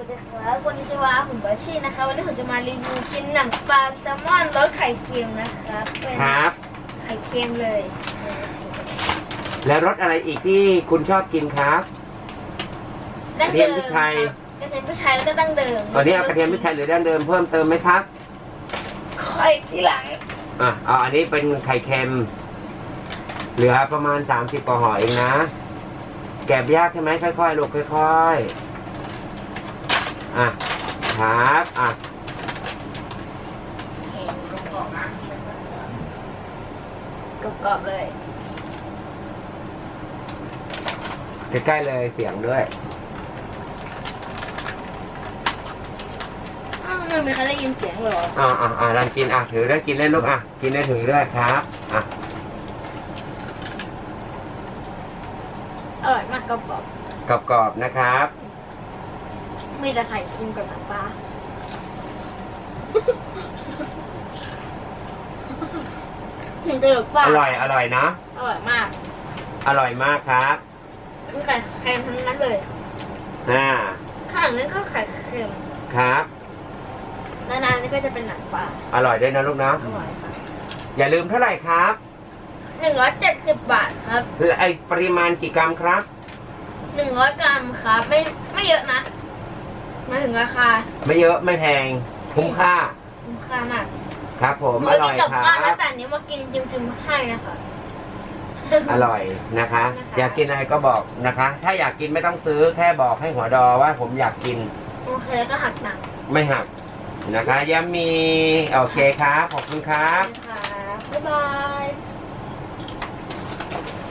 วัสดีครับวันนี้จะว่าผมบาชีนะคะ วันนี้ผมจะมารีวิวกินหนังปลาแซลมอนรสไข่เค็มนะครับเป็นครับ ไข่เค็มเลยแล้วรสอะไรอีกที่คุณชอบกินครับ ดั้งเดิมกระเทียมพริกไทยกระเทียมพริกไทยแล้วก็ดั้งเดิมตอนนี้เอากระเทียมพริกไทยหรือด้านเดิมเพิ่มเติมไหมครับ ค่อยทีหลังอะเอาอันนี้เป็นไข่เค็ม เหลือประมาณ 30กว่าห่อเองนะ แกะยากใช่ไหมค่อยๆลูกค่อยๆ อะครับอะกรอบๆเลย ใกล้ๆเลยเสียงด้วยอ้าวไม่มีใครได้ยินเสียงเหรออ่าอ่าอ่าดันกินอะถือได้กินเล่นลูกอะกินได้ถือด้วยครับอะอร่อยมากกรอบกรอบๆนะครับๆ มีแต่ไข่เค็มกับหนังปลาถึงจะหรือเปล่าอร่อย อร่อยนะ อร่อยมาก อร่อยมากครับมีไข่เค็มทั้งนั้นเลยอ่าข้างหลังนี่ก็ไข่เค็มครับนานๆนี่ก็จะเป็นหนังปลา อร่อยด้วยนะลูกนะ อร่อยค่ะ อย่าลืมเท่าไหร่ครับหนึ่งร้อยเจ็ดสิบบาทครับและไอปริมาณกี่กรัมครับหนึ่งร้อยกรัมครับ ไม่ไม่เยอะนะห มายถึงราคาไม่เยอะไม่แพงคุ้มค่า คุ้มค่ามากครับ ผมผมอเอาร่กิอนยกับครัข้าวแล้วบแต่อันนี้มากินจิ้มๆให้นะคะอร่อยนะคะนะคะ อยากกินอะไรก็บอกนะคะ ถ้าอยากกินไม่ต้องซื้อแค่บอกให้หัวดอว่าผมอยากกินโอเคแล้วก็หักหนังไม่หักนะคะย้ำมีโอเคครับขอบคุณครับ นะคะบ๊ายบาย